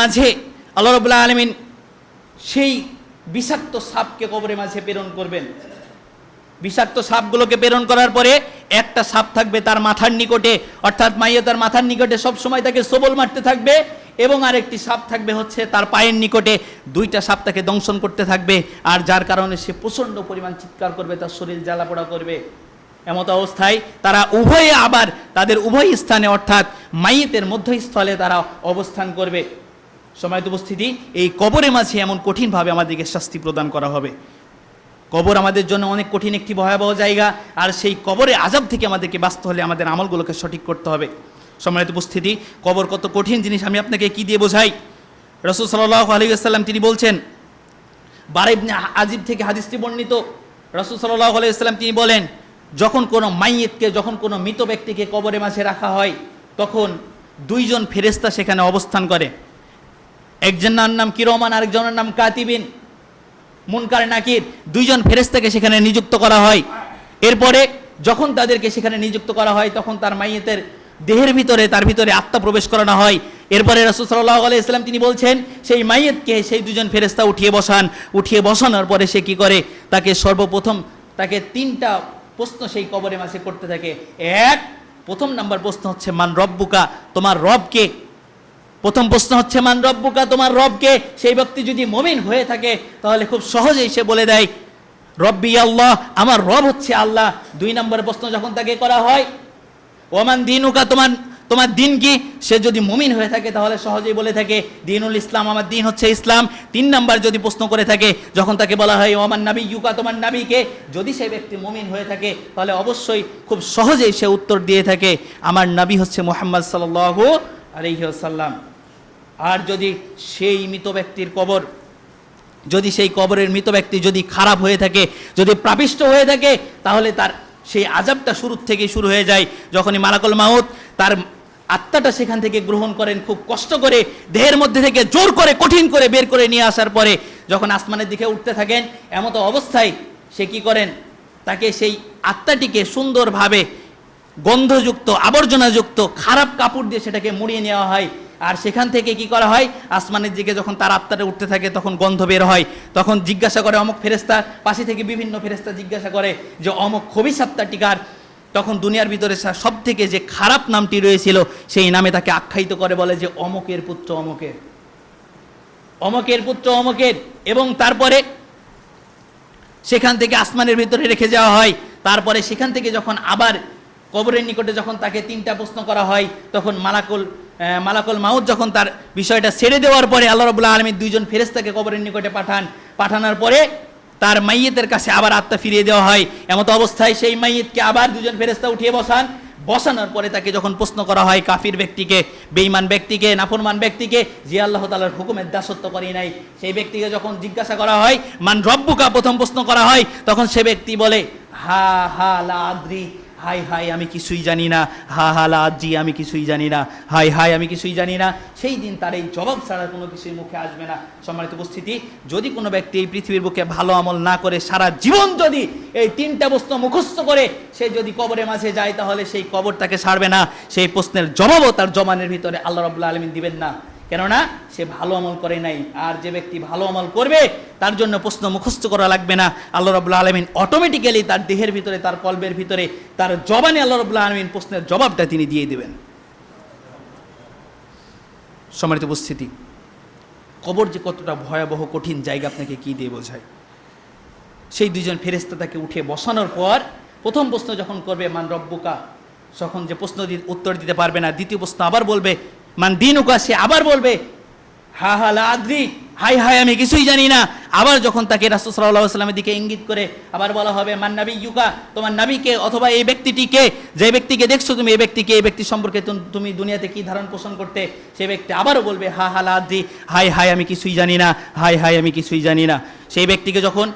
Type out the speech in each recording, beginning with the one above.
মাঝে আল্লাহ রবুল্লাহ আলমিন সেই বিষাক্ত সাপকে কবরের মাঝে প্রেরণ করবেন। বিষাক্ত সাপগুলোকে প্রেরণ করার পরে একটা সাপ থাকবে তার মাথার নিকটে, অর্থাৎ মাইয়া তার মাথার নিকটে সব সময় তাকে সবল মারতে থাকবে এবং আরেকটি সাপ থাকবে হচ্ছে তার পায়ের নিকটে, দুইটা সাপ তাকে দংশন করতে থাকবে আর যার কারণে সে প্রচণ্ড পরিমাণ চিৎকার করবে, তার শরীর জ্বালাপোড়া করবে। এমত অবস্থায় তারা উভয়ে আবার তাদের উভয় স্থানে অর্থাৎ মাইয়েতের মধ্যস্থলে তারা অবস্থান করবে। সময়ত উপস্থিতি এই কবরের মাঝে এমন কঠিনভাবে আমাদেরকে শাস্তি প্রদান করা হবে। কবর আমাদের জন্য অনেক কঠিন একটি ভয়াবহ জায়গা, আর সেই কবরে আজাব থেকে আমাদেরকে বাঁচতে হলে আমাদের আমলগুলোকে সঠিক করতে হবে। সম্মানিত উপস্থিতি কবর কত কঠিন জিনিস, আমি আপনাকে কি দিয়ে বোঝাই? রসুল সাল্লাহ আলী তিনি বলছেন বারেবনে আজিব থেকে হাদিসটি বর্ণিত। রসুল সাল্লাহ আলাইসাল্লাম তিনি বলেন, যখন কোনো মাইয়েতকে, যখন কোনো মৃত ব্যক্তিকে কবরের মাঝে রাখা হয়, তখন দুইজন ফেরেস্তা সেখানে অবস্থান করে। একজনের নাম কিরমান আরেকজনের নাম কাতিবিন মুনকার নাকির। দুইজন ফেরেস্তাকে সেখানে নিযুক্ত করা হয়। এরপরে যখন তাদেরকে সেখানে নিযুক্ত করা হয়, তখন তার মাইয়েতের দেহের ভিতরে, তার ভিতরে আত্মা প্রবেশ করানো হয়। এরপরে রসুল সাল্লাহ আলাই ইসলাম তিনি বলছেন, সেই মাইয়েতকে সেই দুজন ফেরেস্তা উঠিয়ে বসান। উঠিয়ে বসানোর পরে সে কি করে? তাকে সর্বপ্রথম, তাকে তিনটা প্রশ্ন সেই কবরে মাসে করতে থাকে। এক, প্রথম নাম্বার প্রশ্ন হচ্ছে, মান রব্বুকা? তোমার রবকে প্রথম প্রশ্ন হচ্ছে, মান রব্বুকা? তোমার রবকে। সেই ব্যক্তি যদি মমিন হয়ে থাকে, তাহলে খুব সহজেই সে বলে দেয়, রব্বি আল্লাহ, আমার রব হচ্ছে আল্লাহ। দুই নম্বর প্রশ্ন যখন তাকে করা হয়, ওমান দিনুকা? তোমার তোমার দিন কি? সে যদি মুমিন হয়ে থাকে, তাহলে সহজেই বলে থাকে, দিনুল ইসলাম, আমার দিন হচ্ছে ইসলাম। তিন নাম্বার যদি প্রশ্ন করে থাকে, যখন তাকে বলা হয়, ওমান নাবি ইউকা তোমার নাবিকে। যদি সে ব্যক্তি মুমিন হয়ে থাকে, তাহলে অবশ্যই খুব সহজেই সে উত্তর দিয়ে থাকে, আমার নাবি হচ্ছে মোহাম্মদ সাল্লাহ আলহিহাসাল্লাম আর যদি সেই মৃত ব্যক্তির কবর, যদি সেই কবরের মৃত ব্যক্তি যদি খারাপ হয়ে থাকে, যদি প্রাপিষ্ট হয়ে থাকে, তাহলে তার সেই আজাবটা শুরুর থেকেই শুরু হয়ে যায়। যখনই মালাকল মাউত তার আত্মাটা সেখান থেকে গ্রহণ করেন খুব কষ্ট করে, দেহের মধ্যে থেকে জোর করে, কঠিন করে বের করে নিয়ে আসার পরে যখন আসমানের দিকে উঠতে থাকেন, এমতো অবস্থায় সে কি করেন? তাকে সেই আত্মাটিকে সুন্দরভাবে গন্ধযুক্ত, আবর্জনাযুক্ত, খারাপ কাপড় দিয়ে সেটাকে মুড়িয়ে নেওয়া হয়। আর সেখান থেকে কি করা হয়? আসমানের দিকে যখন তার আত্মাটা উঠতে থাকে, তখন গন্ধ বের হয়। তখন জিজ্ঞাসা করে অমুক ফেরেস্তা পাশে থেকে বিভিন্ন ফেরেস্তা জিজ্ঞাসা করে যে, অমুক খবিস আত্মাটিকার তখন দুনিয়ার ভিতরে সব থেকে যে খারাপ নামটি রয়েছিল, সেই নামে তাকে আখ্যায়িত করে বলে যে, অমকের পুত্র অমকের। অমকের পুত্র অমকের। এবং তারপরে সেখান থেকে আসমানের ভিতরে রেখে যাওয়া হয়। তারপরে সেখান থেকে যখন আবার কবরের নিকটে যখন তাকে তিনটা প্রশ্ন করা হয়, তখন মালাকুল মালাকুল মাউদ যখন তার বিষয়টা ছেড়ে দেওয়ার পরে আল্লাহ রবুল্লাহ আলমীর দুইজন ফেরেস্তাকে কবরের নিকটে পাঠান। পাঠানোর পরে তার মাইয়েতের কাছে আবার আত্মা ফিরিয়ে দেওয়া হয়। এমতো অবস্থায় সেই মাইয়েতকে আবার দুজন ফেরেস্তা উঠিয়ে বসান। বসানোর পরে তাকে যখন প্রশ্ন করা হয়, কাফির ব্যক্তিকে, বেঈমান ব্যক্তিকে, নাফরমান ব্যক্তিকে, যে আল্লাহ তালার হুকুমের দাসত্ব করি নাই, সেই ব্যক্তিকে যখন জিজ্ঞাসা করা হয়, মান রব্বুকা? প্রথম প্রশ্ন করা হয়, তখন সে ব্যক্তি বলে, হা হা, লা আদ্রি। হাই হাই, আমি কিছুই জানি না। হা হা লা আদ্রি আমি কিছুই জানি না। হাই হাই, আমি কিছুই জানি না। সেই দিন তার এই জবাব ছাড়া কোনো কিছুই মুখে আসবে না। সম্মানিত উপস্থিতি, যদি কোনো ব্যক্তি এই পৃথিবীর বুকে ভালো আমল না করে, সারা জীবন যদি এই তিনটা বস্তু মুখস্থ করে, সে যদি কবরের মাঝে যায়, তাহলে সেই কবর তাকে ছাড়বে না। সেই প্রশ্নের জবাবও তার জমানের ভিতরে আল্লাহ রবুল্লা আলমিন দিবেন না। কেননা সে ভালো আমল করে নাই। আর যে ব্যক্তি ভালো আমল করবে, তার জন্য প্রশ্ন মুখস্থ করা লাগবে না। আল্লাহ রবুল্লা আলমিন অটোমেটিক্যালি তার দেহের ভিতরে, তার কল্পের ভিতরে, তার জবানে আল্লাহ রবুল্লা আলমিন প্রশ্নের জবাবটা তিনি দিয়ে দেবেন। সম্মানিত উপস্থিতি, কবর যে কতটা ভয়াবহ, কঠিন জায়গা আপনাকে কি দিয়ে বোঝায়? সেই দুজন ফেরেস্তা তাকে উঠে বসানোর পর প্রথম প্রশ্ন যখন করবে, মান রব্বুকা? তখন যে প্রশ্ন উত্তর দিতে পারবে না, দ্বিতীয় প্রশ্ন আবার বলবে মান দিনুকা, সে আবার বলবে, হা হা, লা হাই হাই, আমি কিছুই জানি না। আবার যখন তাকে রাসুল সাল্লাহ দিকে ইঙ্গিত করে আবার বলা হবে, মান নাবি ইউকা তোমার নাবিকে অথবা এই ব্যক্তিটিকে, যে ব্যক্তিকে দেখছ তুমি, এই ব্যক্তিকে, এই ব্যক্তি সম্পর্কে তুমি দুনিয়াতে কি ধারণ পোষণ করতে, সে ব্যক্তি আবারও বলবে, হা হা, লা আদ্রি, হাই হাই, আমি কিছুই জানি না, হাই হাই, আমি কিছুই জানি না। সেই ব্যক্তিকে যখন,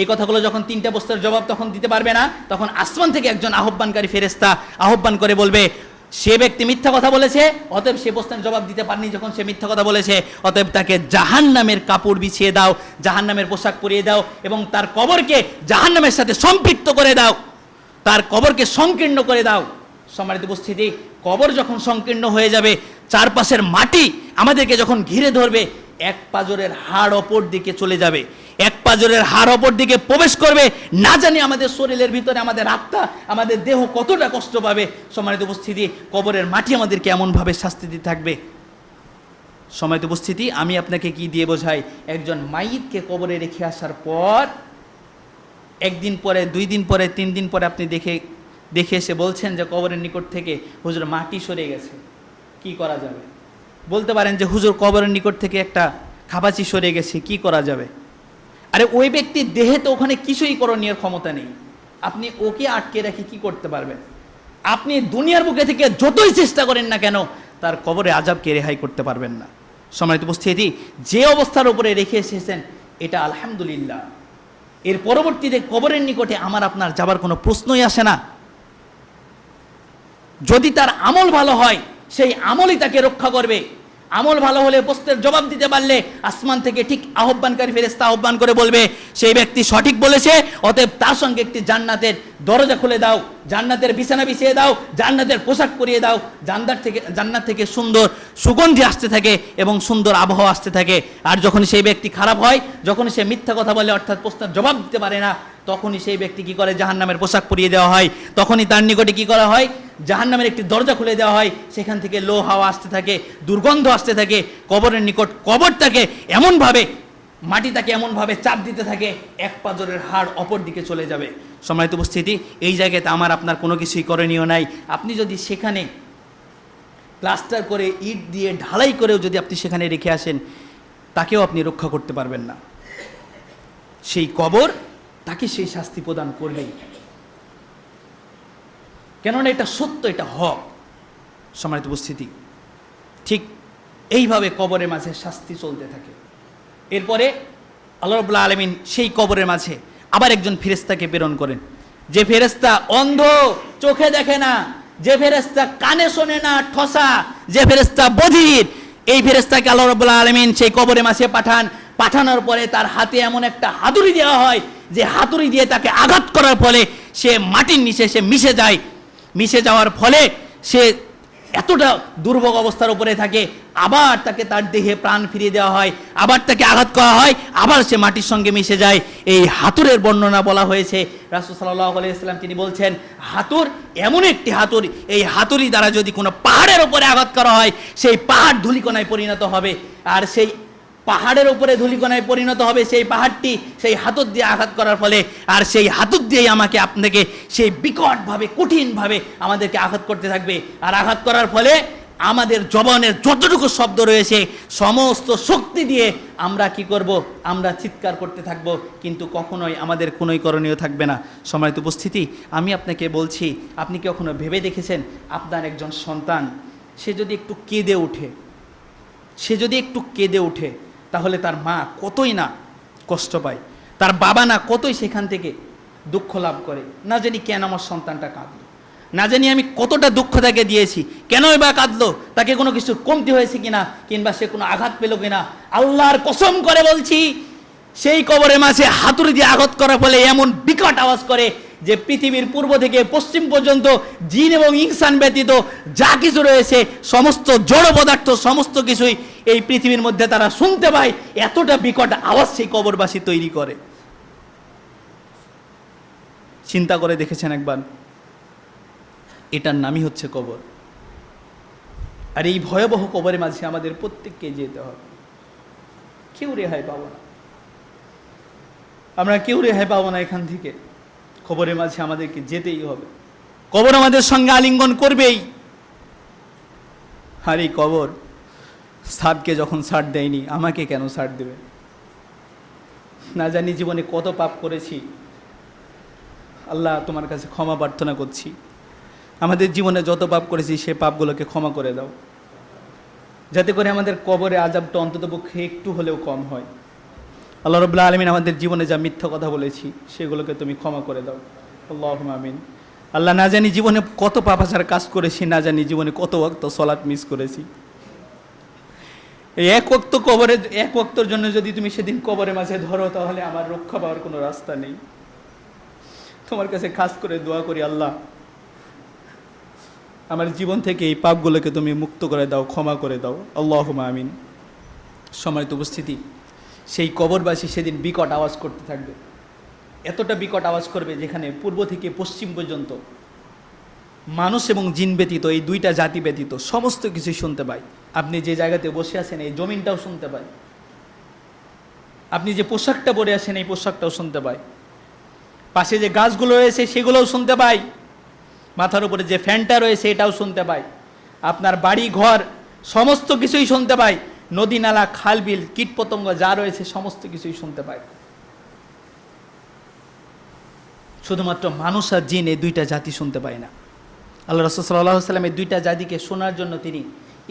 এই কথাগুলো যখন তিনটা প্রশ্নের জবাব তখন দিতে পারবে না, তখন আসমান থেকে একজন আহ্বানকারী ফেরেস্তা আহ্বান করে বলবে সে ব্যক্তি মিথ্যা কথা বলেছে, অতএব সে প্রশ্নের জবাব দিতে পারেনি যখন সে মিথ্যা কথা বলেছে, অতএব তাকে জাহান নামের কাপড় বিছিয়ে দাও জাহান নামের পোশাক পরিয়ে দাও এবং তার কবরকে জাহান নামের সাথে সম্পৃক্ত করে দাও। তার কবরকে সংকীর্ণ করে দাও। সম্মানিত উপস্থিতি, কবর যখন সংকীর্ণ হয়ে যাবে, চারপাশের মাটি আমাদেরকে যখন ঘিরে ধরবে, এক পাজরের হাড় অপর দিকে চলে যাবে। এক পাজরের হাড় অপর দিকে প্রবেশ করবে। না জানি আমাদের শরীরের ভিতরে আমাদের আত্মা, আমাদের দেহ কতটা কষ্ট পাবে। সম্মানিত উপস্থিতি, কবরের মাটি আমাদেরকে এমনভাবে শাস্তি দিতে থাকবে। সময়ত উপস্থিতি, আমি আপনাকে কি দিয়ে বোঝাই? একজন মাইতকে কবরে রেখে আসার পর, একদিন পরে, দুই দিন পরে, তিন দিন পরে আপনি দেখে দেখে এসে বলছেন যে কবরের নিকট থেকে হুজুর মাটি সরে গেছে। কি করা যাবে? বলতে পারেন যে হুজুর কবরের নিকট থেকে একটা খাবাচি সরে গেছে, কি করা যাবে? আরে ওই ব্যক্তির দেহে তো ওখানে কিছুই করণীয় ক্ষমতা নেই। আপনি ওকে আটকে রেখে কি করতে পারবেন? আপনি দুনিয়ার বুকে থেকে যতই চেষ্টা করেন না কেন, তার কবরে আজাবকে রেহাই করতে পারবেন না। সম্মানিত উপস্থিতি, যে অবস্থার উপরে রেখে এসেছেন, এটা আলহামদুলিল্লাহ। এর পরবর্তীতে কবরের নিকটে আমার আপনার যাবার কোনো প্রশ্নই আসে না। যদি তার আমল ভালো হয়, সেই আমলই তাকে রক্ষা করবে। আমল ভালো হলে প্রশ্নের জবাব দিতে পারলে আসমান থেকে ঠিক আহ্বানকারী ফেরেস্তা আহ্বান করে বলবে, সেই ব্যক্তি সঠিক বলেছে, অতএব তার সঙ্গে একটি জান্নাতের দরজা খুলে দাও, জান্নাতের বিছানা বিছিয়ে দাও, জান্নাতের পোশাক পরিয়ে দাও, জান্নাত থেকে জান্নাত থেকে সুন্দর সুগন্ধি আসতে থাকে এবং সুন্দর আবহাওয়া আসতে থাকে। আর যখন সেই ব্যক্তি খারাপ হয় যখন সে মিথ্যা কথা বলে অর্থাৎ প্রশ্নের জবাব দিতে পারে না, তখনই সেই ব্যক্তি কি করে জাহান্নামের পোশাক পরিয়ে দেওয়া হয়? তখনই তার নিকটে কি করা হয়? জাহান্নামের একটি দরজা খুলে দেওয়া হয়। সেখান থেকে লো হাওয়া আসতে থাকে, দুর্গন্ধ আসতে থাকে, কবরের নিকট কবর কবরটাকে এমনভাবে, মাটি তাকে এমনভাবে চাপ দিতে থাকে, এক পাজরের হাড় অপর দিকে চলে যাবে। সম্মানিত উপস্থিতি, এই জায়গাতে আমার আপনার কোনো কিছুই করণীয় নাই। আপনি যদি সেখানে প্লাস্টার করে ইট দিয়ে ঢালাই করেও যদি আপনি সেখানে রেখে আসেন, তাকেও আপনি রক্ষা করতে পারবেন না। সেই কবর তাকে সেই শাস্তি প্রদান করবেই। কেননা এটা সত্য, এটা হক। সম্মানিত উপস্থিতি, ঠিক এইভাবে কবরের মাঝে শাস্তি চলতে থাকে। এরপরে আল্লাহ রবুল্লা আলমিন সেই কবরের মাঝে আবার একজন ফেরেস্তাকে প্রেরণ করেন। যে ফেরেস্তা অন্ধ, চোখে দেখে না। যে ফেরেস্তা কানে শোনে না, ঠসা। যে ফেরেস্তা বধির, এই ফেরেস্তাকে আল্লাহ রবুল্লা আলমিন সেই কবরের মাঝে পাঠান। পাঠানোর পরে তার হাতে এমন একটা হাতুড়ি দেওয়া হয়, যে হাতুড়ি দিয়ে তাকে আঘাত করার ফলে সে মাটির নিচে সে মিশে যায়। মিশে যাওয়ার ফলে সে এতটা দুর্ভোগ অবস্থার উপরে থাকে, আবার তাকে তার দেহে প্রাণ ফিরিয়ে দেওয়া হয়, আবার তাকে আঘাত করা হয়, আবার সে মাটির সঙ্গে মিশে যায়। এই হাতুরের বর্ণনা বলা হয়েছে, রাসুল সাল্লাহ তিনি বলছেন, হাতুর এমন একটি হাতুর, এই হাতুড়ি দ্বারা যদি কোনো পাহাড়ের উপরে আঘাত করা হয়, সেই পাহাড় ধুলিকণায় পরিণত হবে, আর সেই পাহাড়ের উপরে ধুলিকণায় পরিণত হবে সেই পাহাড়টি, সেই হাতুর দিয়ে আঘাত করার ফলে, আর সেই হাতুর দিয়েই আমাকে আপনাকে সেই বিকটভাবে, কঠিনভাবে আমাদেরকে আঘাত করতে থাকবে। আর আঘাত করার ফলে আমাদের জবানের যতটুকু শব্দ রয়েছে, সমস্ত শক্তি দিয়ে আমরা কি করব? আমরা চিৎকার করতে থাকব, কিন্তু কখনোই আমাদের কোনোই করণীয় থাকবে না। সময়ত উপস্থিতি, আমি আপনাকে বলছি, আপনি কখনো ভেবে দেখেছেন, আপনার একজন সন্তান, সে যদি একটু কেঁদে ওঠে, সে যদি একটু কেঁদে ওঠে তাহলে তার মা কতই না কষ্ট পায়? তার বাবা না কতই সেখান থেকে দুঃখ লাভ করে? না জানি কেন আমার সন্তানটা কাঁদলো। না জানি আমি কতটা দুঃখ তাকে দিয়েছি। কেনই বা কাঁদলো? তাকে কোনো কিছু কমতি হয়েছে কিনা? কিংবা সে কোনো আঘাত পেল কিনা? আল্লাহর কসম করে বলছি, সেই কবরের মাঝে হাতুড়ি দিয়ে আঘাত করার ফলে এমন বিকট আওয়াজ করে যে পৃথিবীর পূর্ব থেকে পশ্চিম পর্যন্ত জিন এবং ইনসান ব্যতীত যা কিছু রয়েছে, সমস্ত জড় পদার্থ, সমস্ত কিছুই এই পৃথিবীর মধ্যে তারা শুনতে পায়। এতটা বিকট আওয়াজ সেই কবরবাসী তৈরি করে। চিন্তা করে দেখেছেন একবার? এটার নামই হচ্ছে কবর। আর এই ভয়াবহ কবরের মাঝে আমাদের প্রত্যেককে যেতে হবে। কেউ রেহাই পাবো না। আমরা কেউ রেহাই পাবো না এখান থেকে। কবরের মাঝে আমাদেরকে যেতেই হবে। কবর আমাদের সঙ্গে আলিঙ্গন করবেই। আর এই কবর সাদকে যখন ছাড় দেয়নি, আমাকে কেন ছাড় দেবে? না জানি জীবনে কত পাপ করেছি। আল্লাহ তোমার কাছে ক্ষমা প্রার্থনা করছি। আমাদের জীবনে যত পাপ করেছি, সে পাপগুলোকে ক্ষমা করে দাও। যাতে করে আমাদের কবরে আজাবটা অন্ততপক্ষে একটু হলেও কম হয়। আল্লাহ রবুল্লা আলমিন আমাদের জীবনে যা মিথ্যা কথা বলেছি, সেগুলোকে তুমি ক্ষমা করে দাও। আল্লাহ আমিন। আল্লাহ না জানি জীবনে কত পাপাচার কাজ করেছি, না জানি জীবনে কত ওক্ত সলাৎ মিস করেছি। এই এক ওক্ত কবরে, এক ওক্তর জন্য যদি তুমি সেদিন কবরে মাঝে ধরো, তাহলে আমার রক্ষা পাওয়ার কোনো রাস্তা নেই। তোমার কাছে খাস করে দোয়া করি, আল্লাহ, আমার জীবন থেকে এই পাপগুলোকে তুমি মুক্ত করে দাও, ক্ষমা করে দাও। আল্লাহ আমিন। সময়ত উপস্থিতি সেই কবরবাসী সেদিন বিকট আওয়াজ করতে থাকবে। এতটা বিকট আওয়াজ করবে যেখানে পূর্ব থেকে পশ্চিম পর্যন্ত মানুষ এবং জিন ব্যতীত, এই দুইটা জাতি ব্যতীত সমস্ত কিছুই শুনতে পায়। আপনি যে জায়গাতে বসে আছেন, এই জমিনটাও শুনতে পায়। আপনি যে পোশাকটা পরে আছেন, এই পোশাকটাও শুনতে পায়। পাশে যে গাছগুলো রয়েছে, সেগুলোও শুনতে পায়। মাথার উপরে যে ফ্যানটা রয়েছে, এটাও শুনতে পায়। আপনার বাড়ি, ঘর, সমস্ত কিছুই শুনতে পায়। নদী, নালা, খাল, বিল, কীটপতঙ্গ যা রয়েছে, সমস্ত কিছুই শুনতে পায় শুধুমাত্র মানুষ আর জিন এই দুইটা জাতি শুনতে পায় না। আল্লাহ রসুল সাল্লাহ সাল্লাম এই দুইটা জাতিকে শোনার জন্য তিনি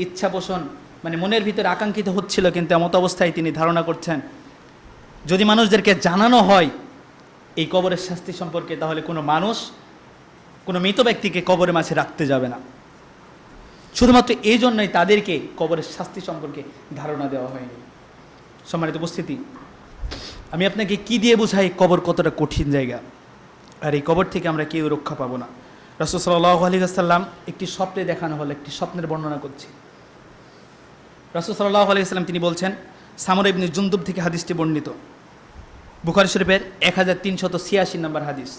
ইচ্ছা পোষণ মানে মনের ভিতরে আকাঙ্ক্ষিত হচ্ছিল, কিন্তু এমত অবস্থায় তিনি ধারণা করছেন, যদি মানুষদেরকে জানানো হয় এই কবরের শাস্তি সম্পর্কে, তাহলে কোনো মানুষ কোনো মৃত ব্যক্তিকে কবরের মাঝে রাখতে যাবে না। শুধুমাত্র এই জন্যই তাদেরকে কবরের শাস্তি সম্পর্কে ধারণা দেওয়া হয়নি। সম্মানিত উপস্থিতি, আমি আপনাকে কি দিয়ে বোঝাই কবর কতটা কঠিন জায়গা? আর এই কবর থেকে আমরা কেউ রক্ষা পাবো না। রসুল সাল্লাহ আলী আসাল্লাম একটি স্বপ্নে দেখানো হলো, একটি স্বপ্নের বর্ণনা করছি। রসুল সাল্লাহ আলী আসাল্লাম তিনি বলছেন, সামর ইবনে জুন্দুব থেকে হাদিসটি বর্ণিত। বুখারি শরীফের এক হাজার তিনশত ছিয়াশি নম্বর হাদিস।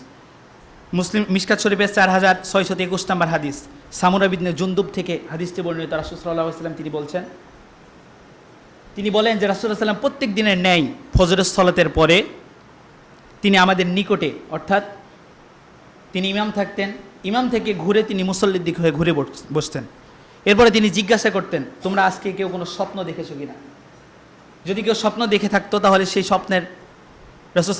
মুসলিম মিসকাত শরীফের চার হাজার ছয়শত একুশ নম্বর হাদিস সামুরাবিদনে জুন্দুব থেকে হাদিসটি বর্ণিত। রাসুল সাল্লাহ সাল্লাম তিনি বলছেন, তিনি বলেন যে রাসুল্লাহ সাল্লাম প্রত্যেক দিনের ন্যায় ফজরের সলাতের পরে তিনি আমাদের নিকটে, অর্থাৎ তিনি ইমাম থাকতেন, ইমাম থেকে ঘুরে তিনি মুসল্লির দিক হয়ে ঘুরে বসতেন। এরপরে তিনি জিজ্ঞাসা করতেন, তোমরা আজকে কেউ কোনো স্বপ্ন দেখেছ কিনা? যদি কেউ স্বপ্ন দেখে থাকতো তাহলে সেই স্বপ্নের রসুল